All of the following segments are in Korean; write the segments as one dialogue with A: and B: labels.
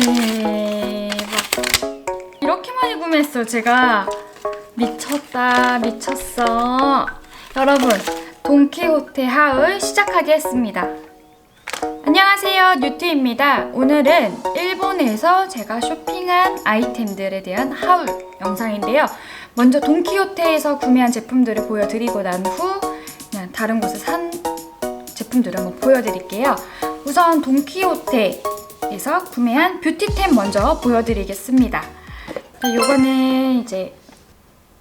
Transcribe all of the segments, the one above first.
A: 대박. 이렇게 많이 구매했어요, 제가. 미쳤다, 미쳤어. 여러분, 돈키호테 하울 시작하겠습니다. 안녕하세요, 뉴트입니다. 오늘은 일본에서 제가 쇼핑한 아이템들에 대한 하울 영상인데요. 먼저 돈키호테에서 구매한 제품들을 보여드리고 난 후 그냥 다른 곳에 산 제품들을 한번 보여드릴게요. 우선 돈키호테 에서 구매한 뷰티템 먼저 보여드리겠습니다. 이거는 이제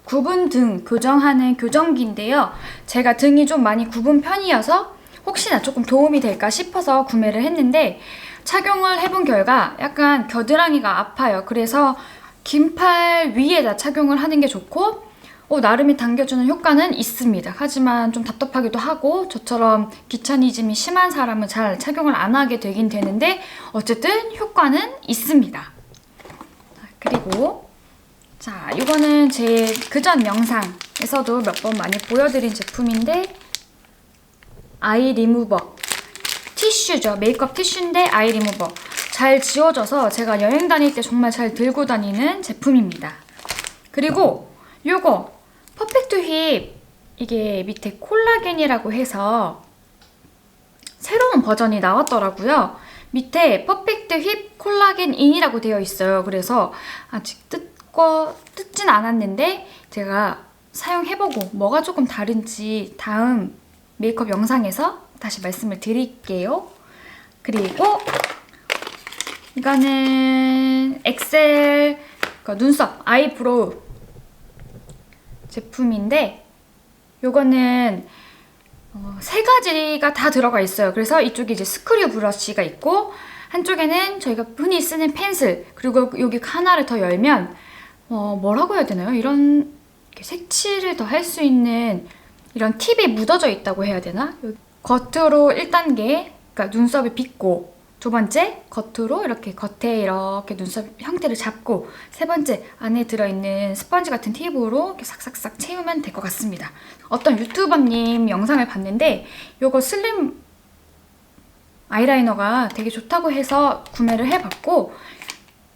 A: 구분 등 교정하는 교정기인데요. 제가 등이 좀 많이 굽은 편이어서 혹시나 조금 도움이 될까 싶어서 구매를 했는데 착용을 해본 결과 약간 겨드랑이가 아파요. 그래서 긴팔 위에다 착용을 하는 게 좋고 어, 나름이 당겨주는 효과는 있습니다. 하지만 좀 답답하기도 하고 저처럼 귀차니즘이 심한 사람은 잘 착용을 안 하게 되긴 되는데 어쨌든 효과는 있습니다. 자, 그리고 자 이거는 제 그전 영상에서도 몇 번 많이 보여드린 제품인데 아이 리무버 티슈죠. 메이크업 티슈인데 아이 리무버. 잘 지워져서 제가 여행 다닐 때 정말 잘 들고 다니는 제품입니다. 그리고 요거 퍼펙트 힙 이게 밑에 콜라겐이라고 해서 새로운 버전이 나왔더라고요. 밑에 퍼펙트 힙 콜라겐 인이라고 되어 있어요. 그래서 아직 뜯고 뜯진 않았는데 제가 사용해보고 뭐가 조금 다른지 다음 메이크업 영상에서 다시 말씀을 드릴게요. 그리고 이거는 엑셀 그 눈썹 아이브로우 제품인데 요거는 어, 세 가지가 다 들어가 있어요. 그래서 이쪽에 이제 스크류 브러쉬가 있고 한쪽에는 저희가 흔히 쓰는 펜슬 그리고 여기 하나를 더 열면 어, 뭐라고 해야 되나요? 이런 색칠을 더 할 수 있는 이런 팁이 묻어져 있다고 해야 되나? 겉으로 1단계 그러니까 눈썹을 빗고 두 번째 겉으로 이렇게 겉에 이렇게 눈썹 형태를 잡고 세 번째 안에 들어있는 스펀지 같은 팁으로 이렇게 싹싹싹 채우면 될 것 같습니다. 어떤 유튜버님 영상을 봤는데 이거 슬림 아이라이너가 되게 좋다고 해서 구매를 해봤고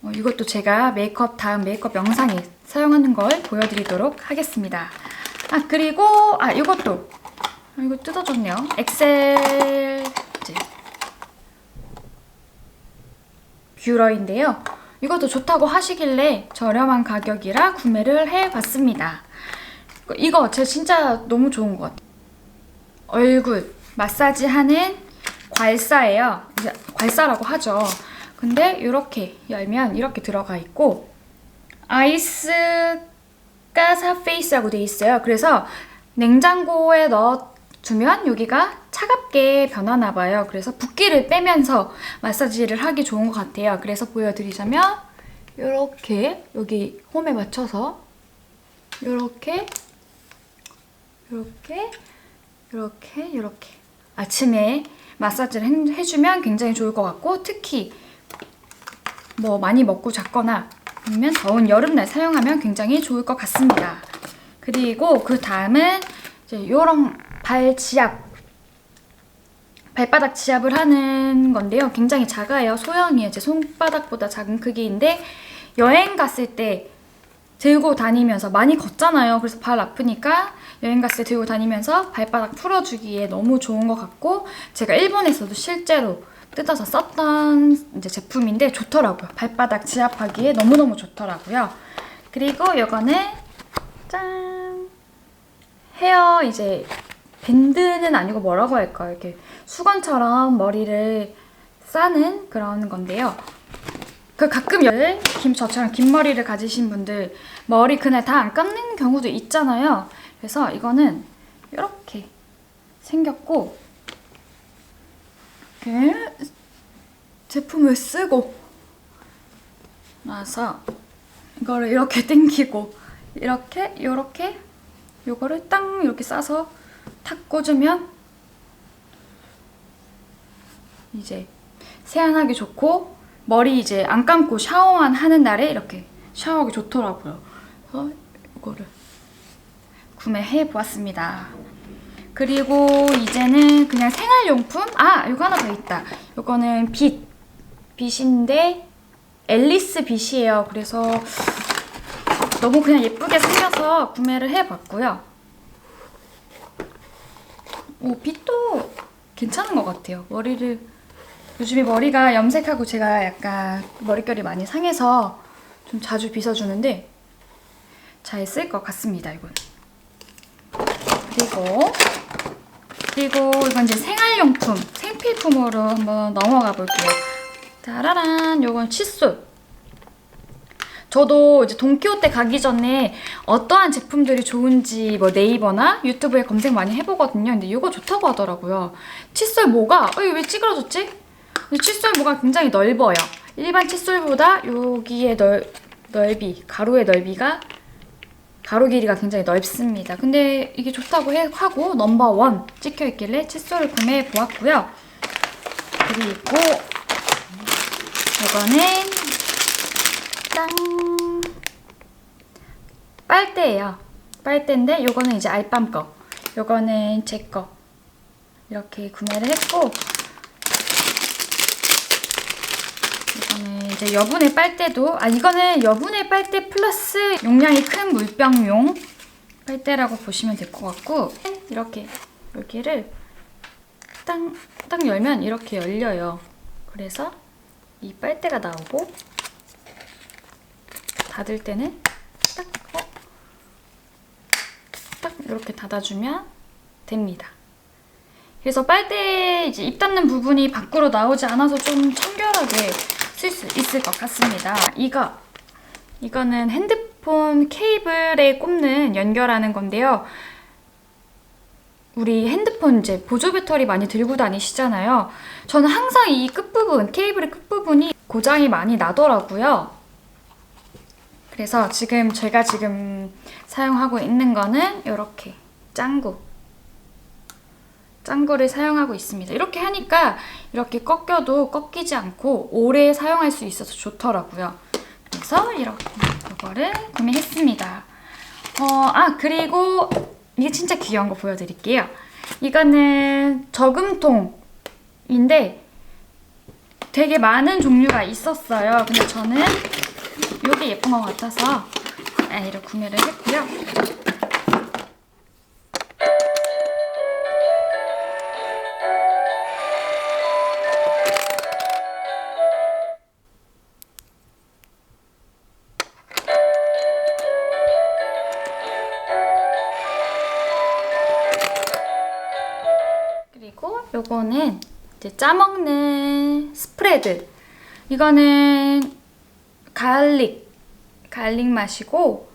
A: 어, 이것도 제가 메이크업 다음 메이크업 영상에 사용하는 걸 보여드리도록 하겠습니다. 아 그리고 아 이것도 아, 이거 뜯어졌네요. 엑셀 이제 뷰러인데요. 이것도 좋다고 하시길래 저렴한 가격이라 구매를 해봤습니다. 이거 제 진짜 너무 좋은 것 같아요. 얼굴 마사지 하는 괄사예요. 괄사라고 하죠. 근데 이렇게 열면 이렇게 들어가 있고 아이스 가사 페이스라고 돼 있어요. 그래서 냉장고에 넣어 두면 여기가 차갑게 변하나 봐요. 그래서 붓기를 빼면서 마사지를 하기 좋은 것 같아요. 그래서 보여드리자면 이렇게 여기 홈에 맞춰서 이렇게 이렇게 이렇게 이렇게 아침에 마사지를 해- 해주면 굉장히 좋을 것 같고 특히 뭐 많이 먹고 잤거나 아니면 더운 여름날 사용하면 굉장히 좋을 것 같습니다. 그리고 그 다음은 이제 이런 발 지압 발바닥 지압을 하는 건데요. 굉장히 작아요. 소형이에요. 제 손바닥보다 작은 크기인데 여행 갔을 때 들고 다니면서 많이 걷잖아요. 그래서 발 아프니까 여행 갔을 때 들고 다니면서 발바닥 풀어주기에 너무 좋은 것 같고 제가 일본에서도 실제로 뜯어서 썼던 이제 제품인데 좋더라고요. 발바닥 지압하기에 너무너무 좋더라고요. 그리고 이거는 짠 헤어 이제 밴드는 아니고 뭐라고 할까요? 이렇게 수건처럼 머리를 싸는 그런 건데요. 그 가끔 열, 김 저처럼 긴 머리를 가지신 분들 머리 그날 다 안 감는 경우도 있잖아요. 그래서 이거는 이렇게 생겼고 이렇게 제품을 쓰고 나서 이거를 이렇게 당기고 이렇게 이렇게 요거를 땅 이렇게 싸서 탁 꽂으면 이제 세안하기 좋고 머리 이제 안 감고 샤워만 하는 날에 이렇게 샤워하기 좋더라고요. 그래서 이거를 구매해 보았습니다. 그리고 이제는 그냥 생활용품? 아, 이거 하나 더 있다. 이거는 빛. 빛인데 앨리스 빛이에요. 그래서 너무 그냥 예쁘게 생겨서 구매를 해봤고요. 오, 빛도 괜찮은 것 같아요. 머리를 요즘에 머리가 염색하고 제가 약간 머릿결이 많이 상해서 좀 자주 빗어주는데 잘 쓸 것 같습니다. 이건. 그리고 그리고 이건 이제 생활용품, 생필품으로 한번 넘어가 볼게요. 짜라란, 요건 칫솔. 저도 이제 돈키호테 가기 전에 어떠한 제품들이 좋은지 뭐 네이버나 유튜브에 검색 많이 해보거든요. 근데 이거 좋다고 하더라고요. 칫솔 모가, 어, 왜 찌그러졌지? 칫솔 모가 굉장히 넓어요. 일반 칫솔보다 여기의 넓, 넓이, 가로의 넓이가 가로 길이가 굉장히 넓습니다. 근데 이게 좋다고 해, 하고 넘버원 찍혀 있길래 칫솔을 구매해 보았고요. 그리고 이거는 짠 빨대예요. 빨대인데 이거는 이제 알밤 거, 이거는 제 거. 이렇게 구매를 했고 이거는 이제 여분의 빨대도 아 이거는 여분의 빨대 플러스 용량이 큰 물병용 빨대라고 보시면 될 것 같고 이렇게 여기를 딱, 딱 열면 이렇게 열려요. 그래서 이 빨대가 나오고 닫을 때는 딱, 어? 딱 이렇게 닫아주면 됩니다. 그래서 빨대 이제 입 닫는 부분이 밖으로 나오지 않아서 좀 청결하게 쓸 수 있을 것 같습니다. 이거 이거는 핸드폰 케이블에 꼽는 연결하는 건데요. 우리 핸드폰 이제 보조 배터리 많이 들고 다니시잖아요. 저는 항상 이 끝부분, 케이블의 끝부분이 고장이 많이 나더라고요. 그래서 지금 제가 지금 사용하고 있는 거는 이렇게 짱구. 짱구를 사용하고 있습니다. 이렇게 하니까 이렇게 꺾여도 꺾이지 않고 오래 사용할 수 있어서 좋더라고요. 그래서 이렇게 이거를 구매했습니다. 어, 아 그리고 이게 진짜 귀여운 거 보여드릴게요. 이거는 저금통인데 되게 많은 종류가 있었어요. 근데 저는 이게 예쁜 것 같아서 A를 구매를 했고요. 그리고 요거는 이제 짜먹는 스프레드. 이거는 갈릭, 갈릭 맛이고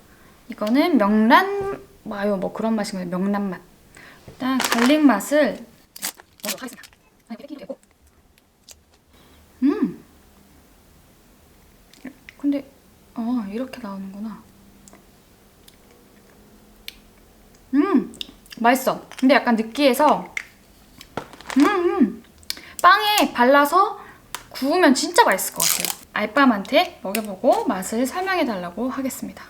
A: 이거는 명란 마요 뭐 그런 맛인 거예요. 명란 맛. 일단 갈릭 맛을 먹도록 하겠습니다. 음. 근데 어 이렇게 나오는구나. 음 맛있어. 근데 약간 느끼해서 음, 음. 빵에 발라서 구우면 진짜 맛있을 것 같아요. 알밤한테 먹여보고 맛을 설명해 달라고 하겠습니다.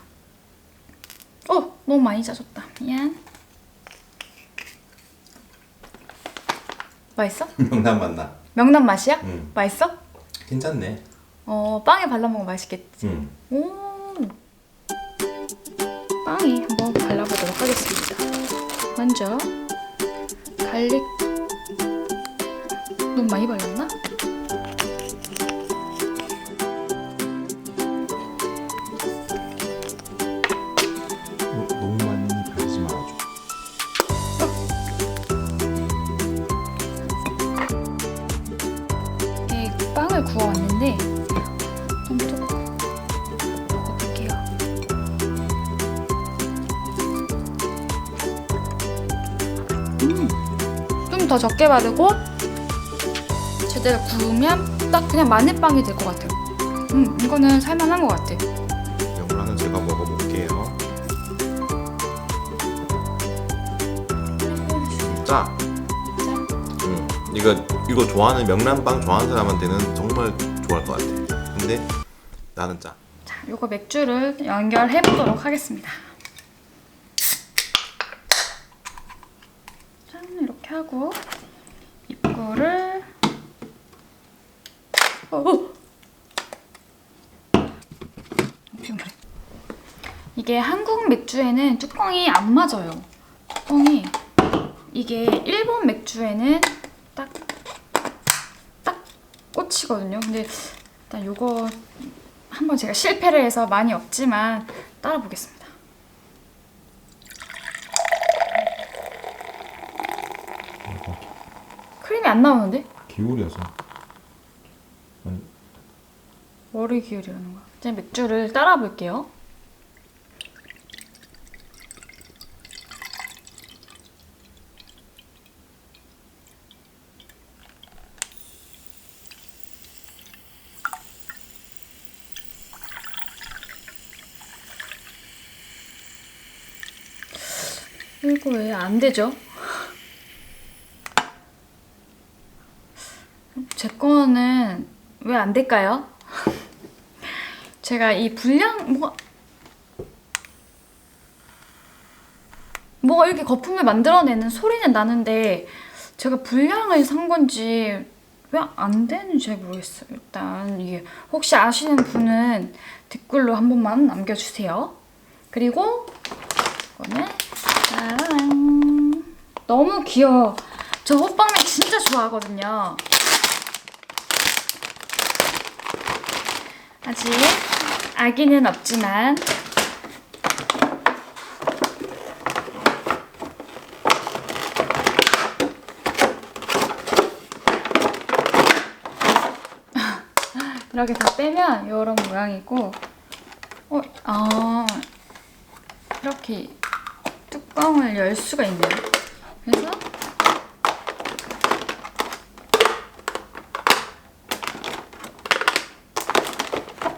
A: 어, 너무 많이 짜줬다. 미안. 맛있어?
B: 명란 맛나.
A: 명란 맛이야?
B: 응.
A: 맛있어?
B: 괜찮네.
A: 어, 빵에 발라 먹으면 맛있겠지.
B: 응.
A: 오. 빵에 한번 발라보도록 하겠습니다. 먼저 갈릭 너무 많이 발랐나? 더 적게 바르고 제대로 구우면 딱 그냥 마늘빵이 될 것 같아요. 음, 이거는 살만한 것 같아.
B: 명란은 제가 먹어볼게요. 짜. 응. 이거 이거 좋아하는 명란빵 좋아하는 사람한테는 정말 좋아할 것 같아. 근데 나는 짜.
A: 자, 요거 맥주를 연결해 보도록 하겠습니다. 하고 입구를 어. 어. 이게 한국 맥주에는 뚜껑이 안 맞아요. 뚜껑이 이게 일본 맥주에는 딱 딱 꽂히거든요. 근데 일단 요거 한번 제가 실패를 해서 많이 없지만 따라 보겠습니다. 안 나오는데?
B: 기울여서.
A: 머리 기울이라는 거야. 이제 맥주를 따라 볼게요. 이거 왜 안 되죠? 제 거는 왜 안 될까요? 제가 이 분량 뭐가 뭐가 이렇게 거품을 만들어내는 소리는 나는데 제가 분량을 산 건지 왜 안 되는지 잘 모르겠어요. 일단 이게 혹시 아시는 분은 댓글로 한 번만 남겨주세요. 그리고 이거는 짜란 너무 귀여워. 저 호빵맨 진짜 좋아하거든요. 아직 아기는 없지만 이렇게 다 빼면 이런 모양이고 어, 아 이렇게 뚜껑을 열 수가 있네요. 그래서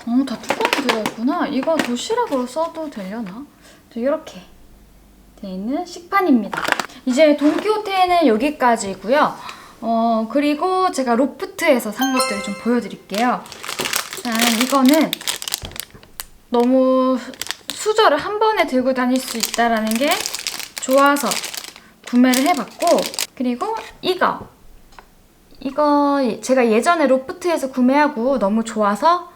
A: 어, 다 뚜껑이 들어 있구나. 이거 도시락으로 써도 되려나? 저 이렇게 돼 있는 식판입니다. 이제 돈키호테는 여기까지고요. 어, 그리고 제가 로프트에서 산 것들을 좀 보여드릴게요. 일단 이거는 너무 수저를 한 번에 들고 다닐 수 있다라는 게 좋아서 구매를 해봤고 그리고 이거 이거 제가 예전에 로프트에서 구매하고 너무 좋아서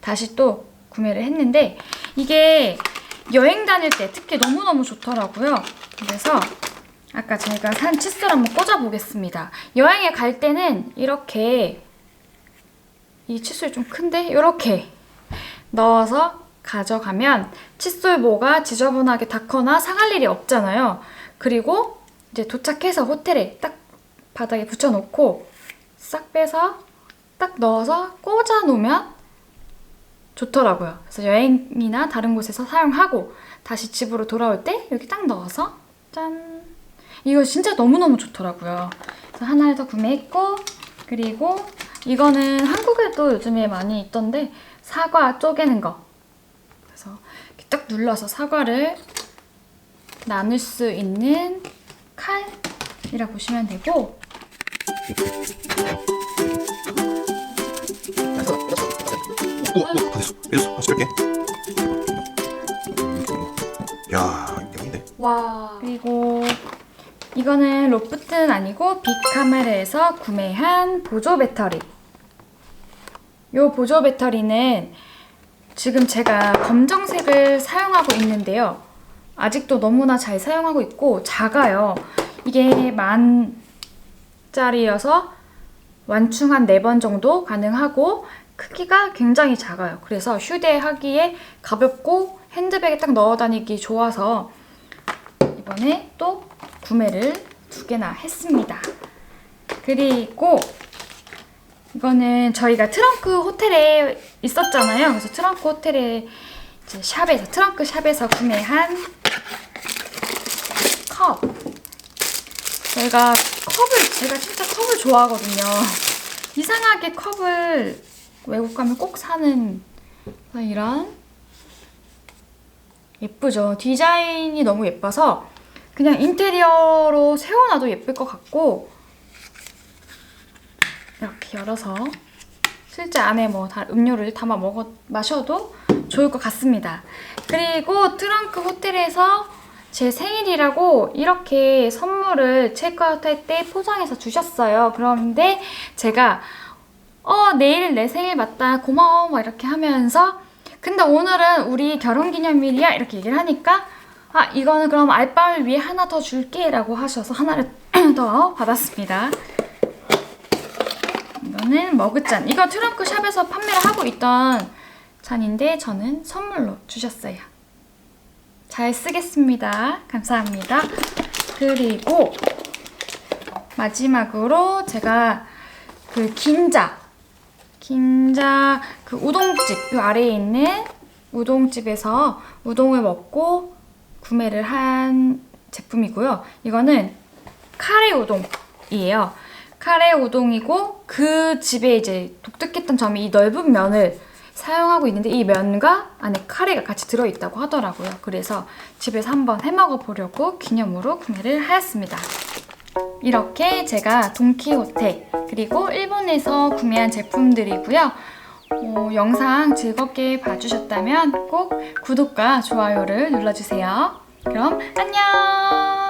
A: 다시 또 구매를 했는데 이게 여행 다닐 때 특히 너무너무 좋더라고요. 그래서 아까 제가 산 칫솔 한번 꽂아 보겠습니다. 여행에 갈 때는 이렇게 이 칫솔이 좀 큰데 이렇게 넣어서 가져가면 칫솔 모가 지저분하게 닿거나 상할 일이 없잖아요. 그리고 이제 도착해서 호텔에 딱 바닥에 붙여놓고 싹 빼서 딱 넣어서 꽂아 놓으면 좋더라고요. 그래서 여행이나 다른 곳에서 사용하고 다시 집으로 돌아올 때 여기 딱 넣어서 짠! 이거 진짜 너무너무 좋더라고요. 그래서 하나를 더 구매했고 그리고 이거는 한국에도 요즘에 많이 있던데 사과 쪼개는 거. 그래서 이렇게 딱 눌러서 사과를 나눌 수 있는 칼이라 보시면 되고
B: 오, 오, 됐어. 됐어. 다시 할게. 야, 여긴데.
A: 와. 그리고 이거는 로프트는 아니고 빅카메라에서 구매한 보조 배터리. 요 보조 배터리는 지금 제가 검정색을 사용하고 있는데요. 아직도 너무나 잘 사용하고 있고 작아요. 이게 만 짜리여서 완충 한 4번 정도 가능하고 크기가 굉장히 작아요. 그래서 휴대하기에 가볍고 핸드백에 딱 넣어 다니기 좋아서 이번에 또 구매를 두 개나 했습니다. 그리고 이거는 저희가 트렁크 호텔에 있었잖아요. 그래서 트렁크 호텔에 이제 샵에서 트렁크 샵에서 구매한 컵. 저희가 컵을 제가 진짜 컵을 좋아하거든요. 이상하게 컵을 외국 가면 꼭 사는 이런 예쁘죠. 디자인이 너무 예뻐서 그냥 인테리어로 세워놔도 예쁠 것 같고 이렇게 열어서 실제 안에 뭐 다 음료를 담아 먹어 마셔도 좋을 것 같습니다. 그리고 트렁크 호텔에서 제 생일이라고 이렇게 선물을 체크아웃 할 때 포장해서 주셨어요. 그런데 제가 어 내일 내 생일 맞다 고마워 막 이렇게 하면서. 근데 오늘은 우리 결혼 기념일이야? 이렇게 얘기를 하니까 아 이거는 그럼 알밤을 위해 하나 더 줄게 라고 하셔서 하나를 더 받았습니다. 이거는 머그잔. 이거 트렁크 샵에서 판매를 하고 있던 잔인데 저는 선물로 주셨어요. 잘 쓰겠습니다. 감사합니다. 그리고 마지막으로 제가 그 긴자 긴자 그 우동집 요 아래에 있는 우동집에서 우동을 먹고 구매를 한 제품이고요. 이거는 카레 우동이에요. 카레 우동이고 그 집에 이제 독특했던 점이 이 넓은 면을 사용하고 있는데 이 면과 안에 카레가 같이 들어있다고 하더라고요. 그래서 집에서 한번 해먹어 보려고 기념으로 구매를 하였습니다. 이렇게 제가 돈키호테 그리고 일본에서 구매한 제품들이고요. 어, 영상 즐겁게 봐주셨다면 꼭 구독과 좋아요를 눌러주세요. 그럼 안녕!